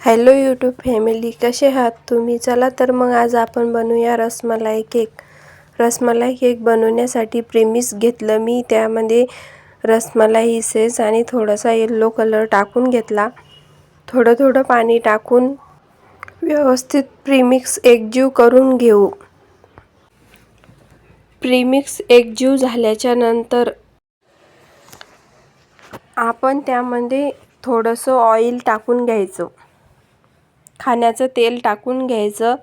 Hello YouTube family कसे आहात तुम्ही? चला तर मग आज आपण बनवूया रसमलाई केक. रसमलाई केक बनवण्यासाठी प्रेमिस घेतलं. मी त्यामध्ये रसमलाई इसेस आणि थोडासा येल्लो कलर टाकून घेतला. थोडं थोडं पाणी टाकून व्यवस्थित प्रीमिक्स एकजीव करून घेऊ. प्रीमिक्स एकजीव झाल्याच्यानंतर आपण त्यामध्ये थोडंसं ऑइल टाकून घ्यायचं. खाण्याचं तेल टाकून घ्यायचं.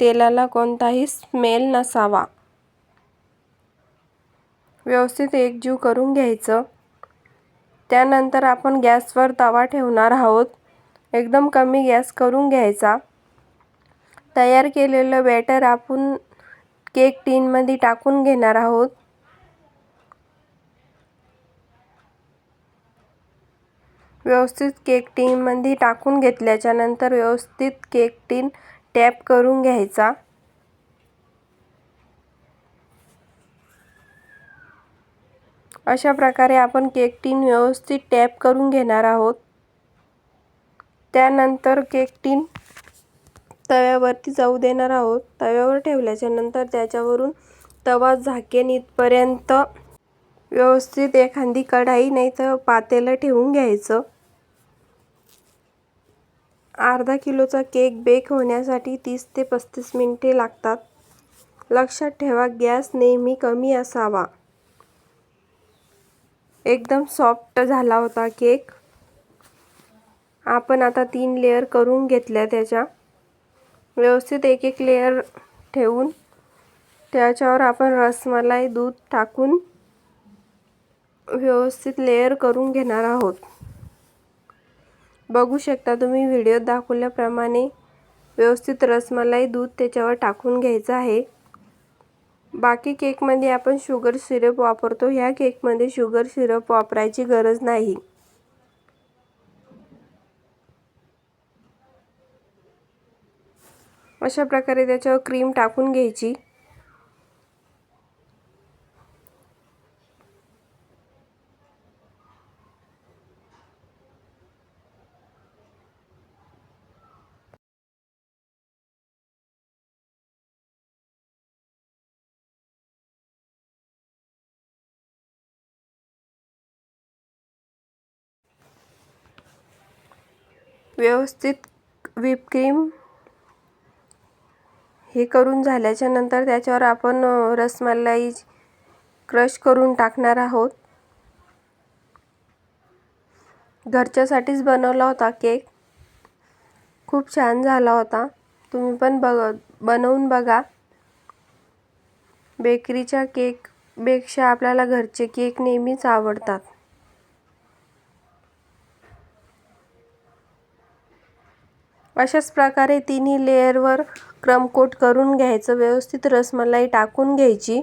तेलाला कोणताही स्मेल नसावा. व्यवस्थित एकजीव करून घ्यायचं. त्यानंतर आपण गॅसवर तवा ठेवणार आहोत. एकदम कमी गॅस करून घ्यायचा. तयार केलेलं बॅटर आपण केक टीनमध्ये टाकून घेणार आहोत. व्यवस्थित केक टीनमध्ये टाकून घेतल्याच्या नंतर व्यवस्थित केक टीन टॅप करून घ्यायचा. अशा प्रकारे आपण केक टीन व्यवस्थित टॅप करून घेणार आहोत. त्यानंतर केक टीन तव्यावरती जाऊ देणार आहोत. तव्यावर ठेवल्याच्या नंतर त्याच्यावरून तवा झाकेन इथपर्यंत व्यवस्थित एखादी कढाई नाही तर पातेलं ठेवून घ्यायचं. अर्धा किलोचा केक बेक होण्यासाठी तीस ते पस्तीस मिनिटे लागतात. लक्षात ठेवा गॅस नेहमी कमी असावा. एकदम सॉफ्ट झाला होता केक. आपण आता तीन लेअर करून घेतल्या त्याच्या. व्यवस्थित एक एक लेअर ठेवून त्याच्यावर आपण रसमलाई दूध टाकून व्यवस्थित लेअर करून घेणार आहोत. बघू शकता तुम्ही व्हिडिओत दाखवल्याप्रमाणे व्यवस्थित रसमलाई दूध त्याच्यावर टाकून घ्यायचं आहे. बाकी केकमध्ये आपण शुगर सिरप वापरतो. ह्या केकमध्ये शुगर सिरप वापरायची गरज नाही. अशा प्रकारे त्याच्यावर क्रीम टाकून घ्यायची. व्यवस्थित व्हिप क्रीम हे करून झाल्याच्यानंतर त्याच्यावर आपण रसमलाई क्रश करून टाकणार आहोत. घरच्यासाठीच बनवला होता केक. खूप छान झाला होता. तुम्ही पण बघ बनवून बघा. बेकरीच्या केकपेक्षा आपल्याला घरचे केक नेहमीच आवडतात. अशाच प्रकारे तिन्ही लेअरवर क्रम कोट करून घ्यायचं व्यवस्थित रसमलाई टाकून घ्यायची.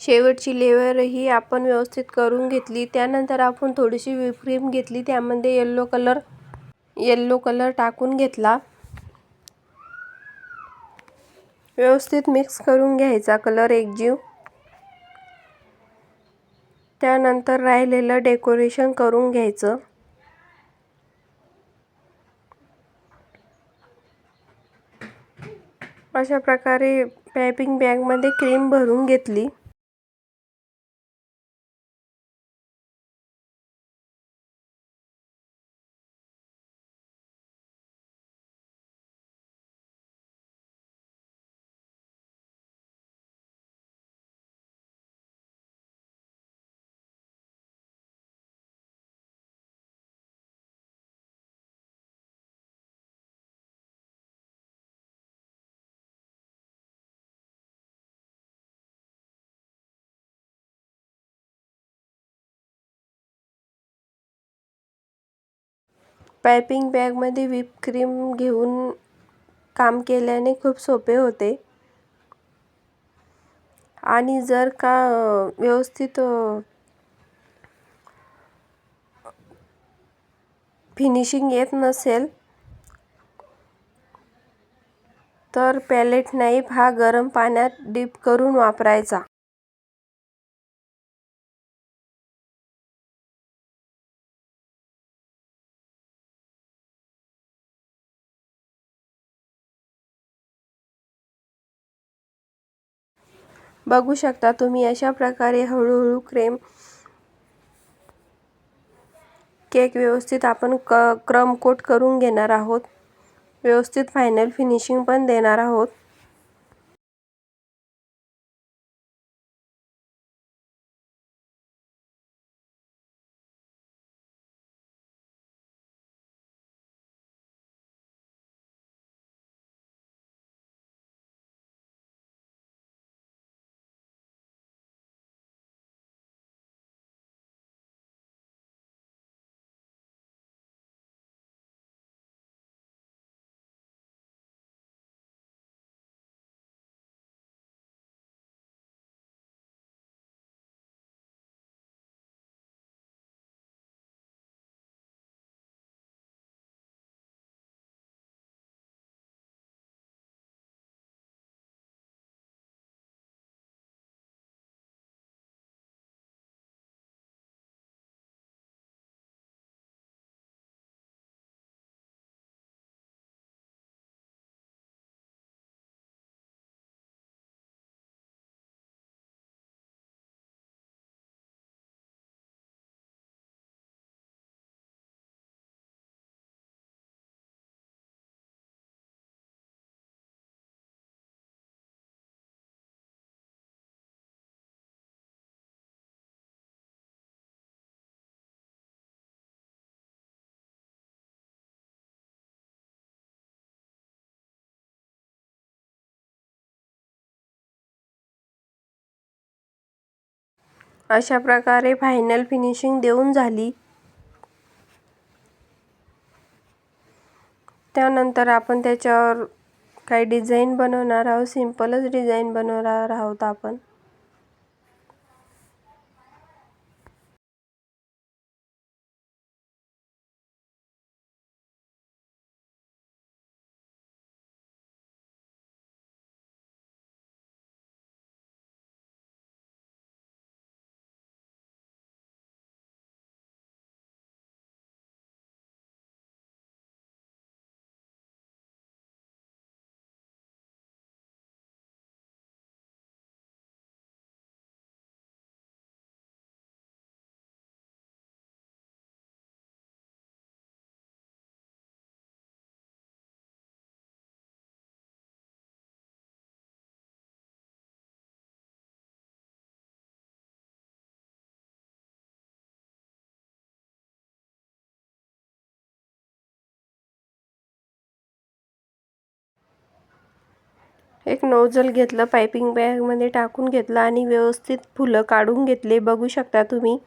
शेवटची लेवरही आपण व्यवस्थित करून घेतली. त्यानंतर आपण थोडीशी व्हिप घेतली. त्यामध्ये येल्लो कलर येल्लो कलर टाकून घेतला. व्यवस्थित मिक्स करून घ्यायचा कलर एकजीव त्यानंतर राहिलेलं डेकोरेशन करून घ्यायचं. अशा प्रकारे पॅपिंग बॅगमध्ये क्रीम भरून घेतली. पायपिंग बॅगमध्ये व्हिप क्रीम घेऊन काम केल्याने खूप सोपे होते. आणि जर का व्यवस्थित फिनिशिंग येत नसेल तर पॅलेट नाईफ हा गरम पाण्यात डिप करून वापरायचा. बघू शकता तुम्ही अशा प्रकारे हळूहळू क्रेम केक व्यवस्थित आपण क क्रम कोट करून घेणार आहोत. व्यवस्थित फायनल फिनिशिंग पण देणार आहोत. अशा प्रकारे फायनल फिनिशिंग देऊन झाली. त्यानंतर आपण त्याच्यावर काही डिझाईन बनवणार आहोत. सिम्पलच डिझाईन बनवणार आहोत आपण. एक नोझल घेतलं पायपिंग बॅगमध्ये टाकून घेतलं आणि व्यवस्थित फुलं काढून घेतले. बघू शकता तुम्ही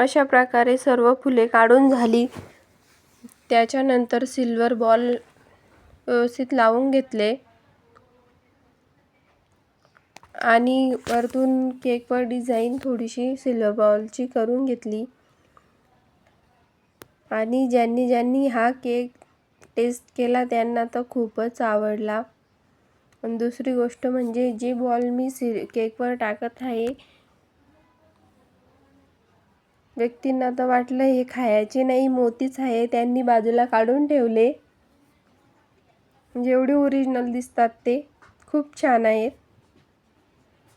अशा प्रकारे सर्व फुले काढून झाली. त्याच्यानंतर सिल्वर बॉल व्यवस्थित लावून घेतले. आणि वरतून केकवर डिझाईन थोडीशी सिल्वर बॉलची करून घेतली. आणि ज्यांनी ज्यांनी हा केक टेस्ट केला त्यांना तर खूपच आवडला. आणि दुसरी गोष्ट म्हणजे जे बॉल मी सि केकवर टाकत आहे व्यक्तींना तर वाटलं हे खायचे नाही मोतीच आहे त्यांनी बाजूला काढून ठेवले. म्हणजे जेवढे ओरिजिनल दिसतात ते. खूप छान आहेत.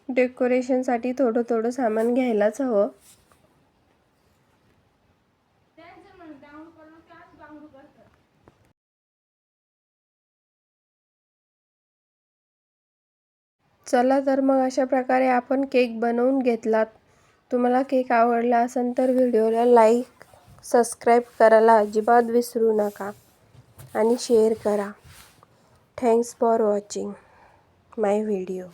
डेकोरेशनसाठी थोडं थोडं सामान घ्यायलाच हवं. चला तर मग अशा प्रकारे आपण केक बनवून घेतलात. तुम्हाला केक आवडला असेल तर व्हिडिओला लाईक सबस्क्राईब करायला अजिबात विसरू नका आणि शेअर करा. Thanks for watching my video.